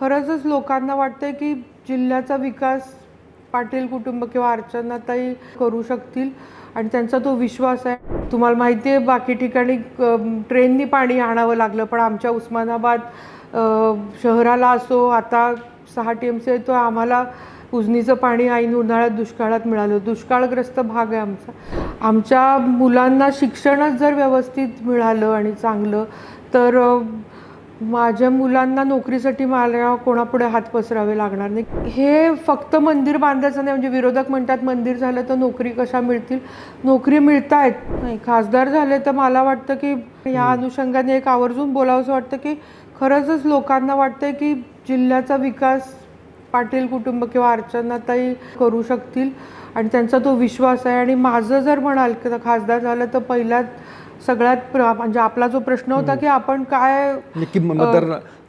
खरंचच लोकांना वाटतंय की जिल्ह्याचा विकास पाटील कुटुंब किंवा अर्चनाताई करू शकतील आणि त्यांचा तो विश्वास आहे. तुम्हाला माहिती आहे बाकी ठिकाणी ट्रेननी पाणी आणावं लागलं पण आमच्या उस्मानाबाद शहराला असो आता सहा टी एम सी आहे तो आम्हाला उजनीचं पाणी ऐन उन्हाळ्यात दुष्काळात मिळालं. दुष्काळग्रस्त भाग आहे आमचा. आमच्या मुलांना शिक्षणच जर व्यवस्थित मिळालं आणि चांगलं तर माझ्या मुलांना नोकरीसाठी मला कोणापुढे हात पसरावे लागणार नाही. हे फक्त मंदिर बांधायचं नाही म्हणजे विरोधक म्हणतात मंदिर झालं तर नोकरी कशा मिळतील? नोकरी मिळतायत. नाही खासदार झाले तर मला वाटतं की या अनुषंगाने एक आवर्जून बोलावंसं वाटतं की खरंचच लोकांना वाटतंय की जिल्ह्याचा विकास पाटील कुटुंब किंवा अर्चनाताई करू शकतील. आणि त्यांचा तो विश्वास आहे. आणि माझं जर म्हणाल की खासदार झालं तर पहिल्यात सगळ्यात प्र- म्हणजे आपला जो प्रश्न होता की आपण काय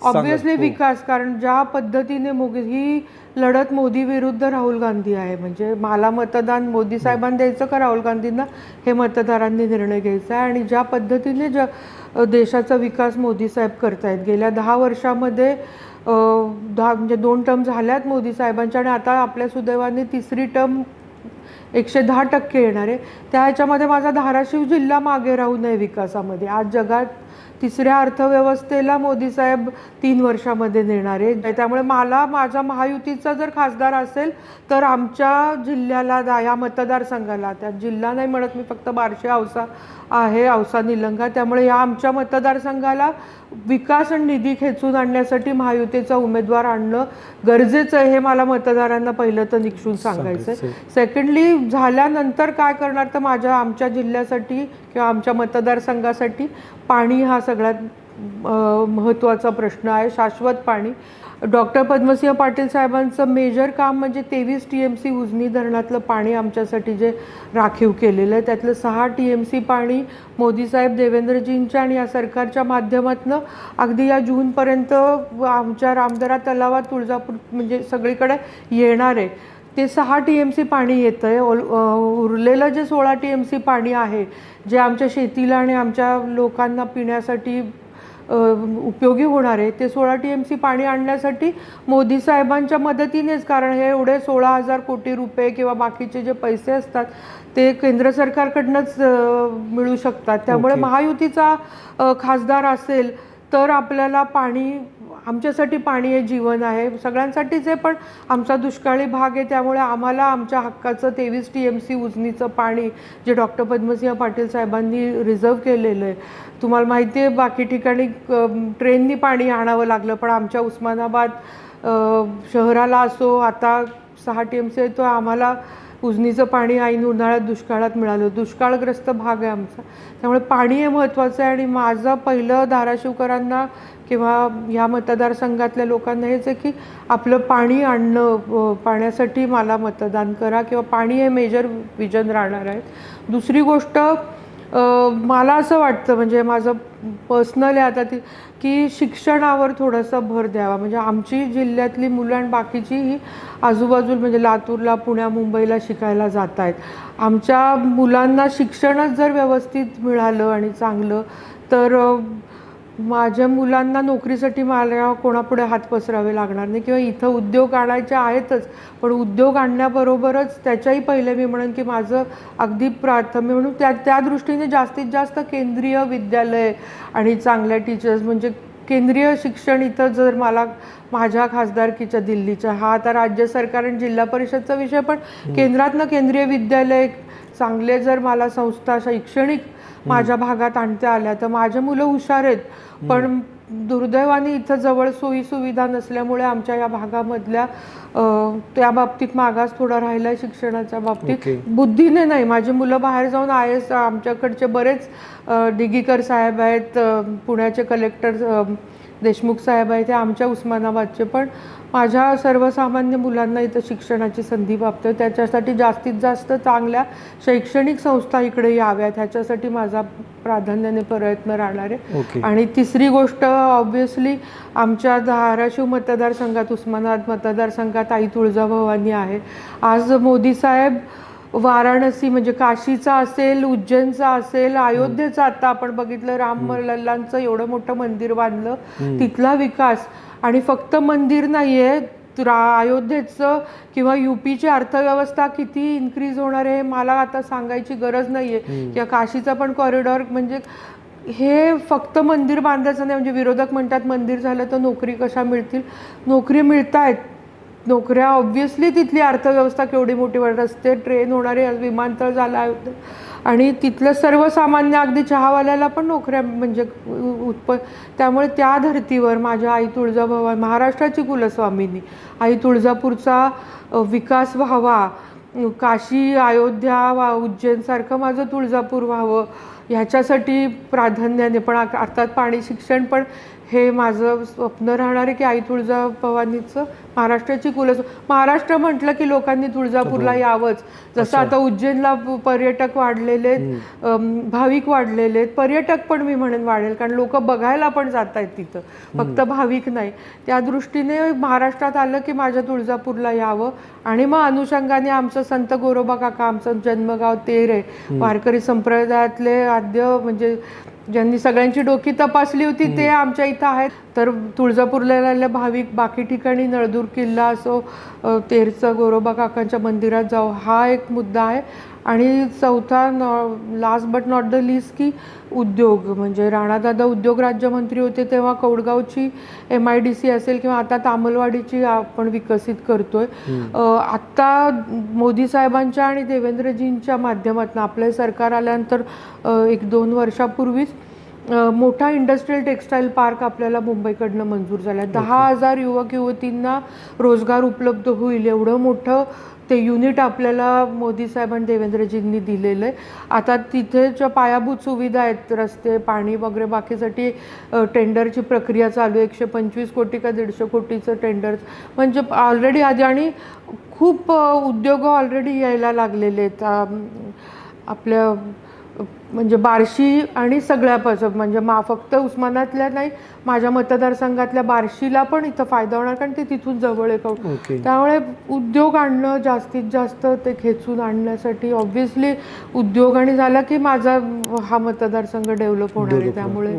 ऑब्विसली. हो. विकास कारण ज्या पद्धतीने मोदी ही लढत मोदी विरुद्ध राहुल गांधी आहे म्हणजे मला मतदान मोदी साहेबांना द्यायचं का राहुल गांधींना हे मतदारांनी निर्णय घ्यायचा आहे आणि ज्या पद्धतीने ज देशाचा विकास मोदी साहेब करतायत गेल्या दहा वर्षामध्ये दहा म्हणजे दोन टर्म झाल्यात मोदी साहेबांच्या आणि आता आपल्या सुदैवाने तिसरी टर्म एकशे दहा टक्के येणार आहे. त्या ह्याच्यामध्ये माझा धाराशिव जिल्हा मागे राहू नये विकासामध्ये. आज जगात तिसऱ्या अर्थव्यवस्थेला मोदी साहेब तीन वर्षामध्ये नेणार आहे त्यामुळे मला माझा महायुतीचा जर खासदार असेल तर आमच्या जिल्ह्याला या मतदारसंघाला त्या जिल्हा नाही म्हणत मी फक्त बार्शी औसा आहे औसा निलंगा त्यामुळे या आमच्या मतदारसंघाला विकास आणि निधी खेचून आणण्यासाठी महायुतीचा उमेदवार आणणं गरजेचं आहे हे मला मतदारांना पहिलं तर निक्षून सांगायचं आहे सेकंडली झाल्यानंतर काय करणार तर माझ्या आमच्या जिल्ह्यासाठी किंवा आमच्या मतदारसंघासाठी पाणी हा सगळ्यात महत्त्वाचा प्रश्न आहे शाश्वत पाणी. डॉक्टर पद्मसिंह पाटील साहेबांचं मेजर काम म्हणजे तेवीस टी एम सी उजनी धरणातलं पाणी आमच्यासाठी जे राखीव केलेलं आहे त्यातलं सहा टी एम सी पाणी मोदी साहेब देवेंद्रजींच्या आणि या सरकारच्या माध्यमातनं अगदी या जूनपर्यंत आमच्या रामदरा तलावात तुळजापूर म्हणजे सगळीकडे येणार आहे. ते सहा टी एम सी पाणी येतं आहे उरलेलं जे सोळा टी एम सी पाणी आहे जे आमच्या शेतीला आणि आमच्या लोकांना पिण्यासाठी उपयोगी होणार आहे ते सोळा टी एम सी पाणी आणण्यासाठी मोदी साहेबांच्या मदतीनेच कारण हे एवढे सोळा हजार कोटी रुपये किंवा बाकीचे जे पैसे असतात ते केंद्र सरकारकडनंच मिळू शकतात त्यामुळे. महायुतीचा खासदार असेल तर आपल्याला पाणी आमच्यासाठी पाणी हे जीवन आहे. सगळ्यांसाठीच आहे पण आमचा दुष्काळी भाग आहे त्यामुळे आम्हाला आमच्या हक्काचं तेवीस टी एम सी उजनीचं पाणी जे डॉक्टर पद्मसिंह पाटील साहेबांनी रिझर्व केलेलं आहे. तुम्हाला माहिती आहे बाकी ठिकाणी ट्रेननी पाणी आणावं लागलं पण आमच्या उस्मानाबाद शहराला असो आता सहा टी एम सी आहे तो आम्हाला उजनीचं पाणी ऐन उन्हाळ्यात दुष्काळात मिळालं. दुष्काळग्रस्त भाग आहे आमचा. त्यामुळे पाणी हे महत्त्वाचं आहे आणि माझं पहिलं धाराशिवकरांना किंवा ह्या मतदारसंघातल्या लोकांना हेच आहे की आपलं पाणी आणणं पाण्यासाठी मला मतदान करा किंवा पाणी हे मेजर विजन राहणार आहेत दुसरी गोष्ट मला असं वाटतं म्हणजे माझं पर्सनल आहे आता ती की शिक्षणावर थोडंसं भर द्यावा. म्हणजे आमची जिल्ह्यातली मुलं आणि बाकीची ही आजूबाजूला म्हणजे लातूरला पुण्या मुंबईला शिकायला जात आहेत आमच्या मुलांना शिक्षणच जर व्यवस्थित मिळालं आणि चांगलं तर माझ्या मुलांना नोकरीसाठी मला कोणापुढे हात पसरावे लागणार नाही किंवा इथं उद्योग आणायचे आहेतच पण उद्योग आणण्याबरोबरच त्याच्याही पहिले मी म्हणेन की माझं अगदी प्राथमिक म्हणून त्या त्या दृष्टीने जास्तीत जास्त केंद्रीय विद्यालय आणि चांगल्या टीचर्स म्हणजे केंद्रीय शिक्षण इथं जर मला माझ्या खासदारकीच्या दिल्लीच्या हा आता राज्य सरकार आणि जिल्हा परिषदचा विषय पण केंद्रातनं केंद्रीय विद्यालय चांगले जर मला संस्था शैक्षणिक माझ्या भागात आणता आल्या तर माझे मुलं हुशार आहेत. पण दुर्दैवाने इथं जवळ सोयी सुविधा नसल्यामुळे आमच्या या भागामधल्या त्या बाबतीत मागास थोडा राहिला आहे शिक्षणाच्या बाबतीत. बुद्धीने नाही. माझी मुलं बाहेर जाऊन आय एस आमच्याकडचे बरेच डिगीकर साहेब आहेत पुण्याचे कलेक्टर देशमुख साहेब आहेत ते आमच्या उस्मानाबादचे पण माझ्या सर्वसामान्य मुलांना इथं शिक्षणाची संधी प्राप्त आहे. त्याच्यासाठी जास्तीत जास्त चांगल्या शैक्षणिक संस्था इकडे याव्यात. ह्याच्यासाठी माझा प्राधान्याने प्रयत्न राहणार आहे. ओके. आणि तिसरी गोष्ट ऑब्व्हियसली आमच्या धाराशिव मतदारसंघात उस्मानाबाद मतदारसंघात आई तुळजाभवानी आहे. आज मोदी साहेब वाराणसी म्हणजे काशीचा असेल उज्जैनचा असेल अयोध्येचा आता आपण बघितलं राम लल्लांचं एवढं मोठं मंदिर बांधलं तिथला विकास. आणि फक्त मंदिर नाही आहे रा अयोध्येचं किंवा युपीची अर्थव्यवस्था किती इन्क्रीज होणार आहे मला आता सांगायची गरज नाही आहे किंवा काशीचा पण कॉरिडॉर म्हणजे हे फक्त मंदिर बांधायचं नाही म्हणजे विरोधक म्हणतात मंदिर झालं तर नोकरी कशा मिळतील? नोकरी मिळत आहेत नोकऱ्या ऑब्व्हियसली तिथली अर्थव्यवस्था केवढी मोठी वाढ रस्ते ट्रेन होणारे विमानतळ झाला. आहे आणि तिथलं सर्वसामान्य अगदी चहावाल्याला पण नोकऱ्या म्हणजे उत्प त्यामुळे त्या धर्तीवर माझ्या आई तुळजाभवानी महाराष्ट्राची कुलस्वामिनी आई तुळजापूरचा विकास व्हावा काशी अयोध्या वा उज्जैनसारखं माझं तुळजापूर व्हावं ह्याच्यासाठी प्राधान्याने पण आ- अर्थात पाणी शिक्षण पण हे माझं स्वप्न राहणार आहे की आई तुळजाभवानीचं महाराष्ट्राची कुलस महाराष्ट्र म्हटलं की लोकांनी तुळजापूरला यावंच. जसं आता उज्जैनला पर्यटक वाढलेले आहेत भाविक वाढलेले आहेत. पर्यटक पण मी म्हणेन वाढेल कारण लोक बघायला पण जात आहेत तिथं. फक्त भाविक नाही. त्या दृष्टीने महाराष्ट्रात आलं की माझ्या तुळजापूरला यावं. आणि मग अनुषंगाने आमचं संत गोरोबा काका आमचं जन्मगाव तेर आहे. वारकरी संप्रदायातले आद्य म्हणजे ज्यांनी सगळ्यांची डोकी तपासली होती ते आमच्या इथं आहेत. तर तुळजापूरला भाविक बाकी ठिकाणी नळदूर किल्ला असो तेरचं गोरोबा काकांच्या मंदिरात जाऊ हा एक मुद्दा आहे. आणि चौथा last but not the list की उद्योग. म्हणजे राणादादा उद्योग राज्यमंत्री होते तेव्हा कौडगावची एम आय डी सी असेल किंवा आता तामलवाडीची आपण विकसित करतोय. आत्ता मोदी साहेबांच्या आणि देवेंद्रजींच्या माध्यमातून आपलं सरकार आल्यानंतर एक दोन वर्षापूर्वीच मोठा इंडस्ट्रीयल टेक्स्टाईल पार्क आपल्याला मुंबईकडनं मंजूर झाला आहे. दहा हजार युवक युवतींना रोजगार उपलब्ध होईल. एवढं मोठं ते युनिट आपल्याला मोदी साहेब आणि देवेंद्रजींनी दिलेलं आहे. आता तिथे ज्या पायाभूत सुविधा आहेत. रस्ते पाणी वगैरे बाकीसाठी टेंडरची प्रक्रिया चालू आहे. एकशे पंचवीस कोटी का दीडशे कोटीचं टेंडर म्हणजे ऑलरेडी आधी आणि खूप उद्योग ऑलरेडी यायला लागलेले आहेत. आपल्या म्हणजे बार्शी आणि सगळ्यापासून म्हणजे मा फक्त उस्मानातल्या नाही माझ्या मतदारसंघातल्या बार्शीला पण इथं फायदा होणार कारण ते तिथून जवळ आहे कौ- त्यामुळे उद्योग आणणं जास्तीत जास्त ते खेचून आणण्यासाठी ऑब्व्हियसली उद्योग आणि झाला की माझा हा मतदारसंघ डेव्हलप होणार आहे त्यामुळे.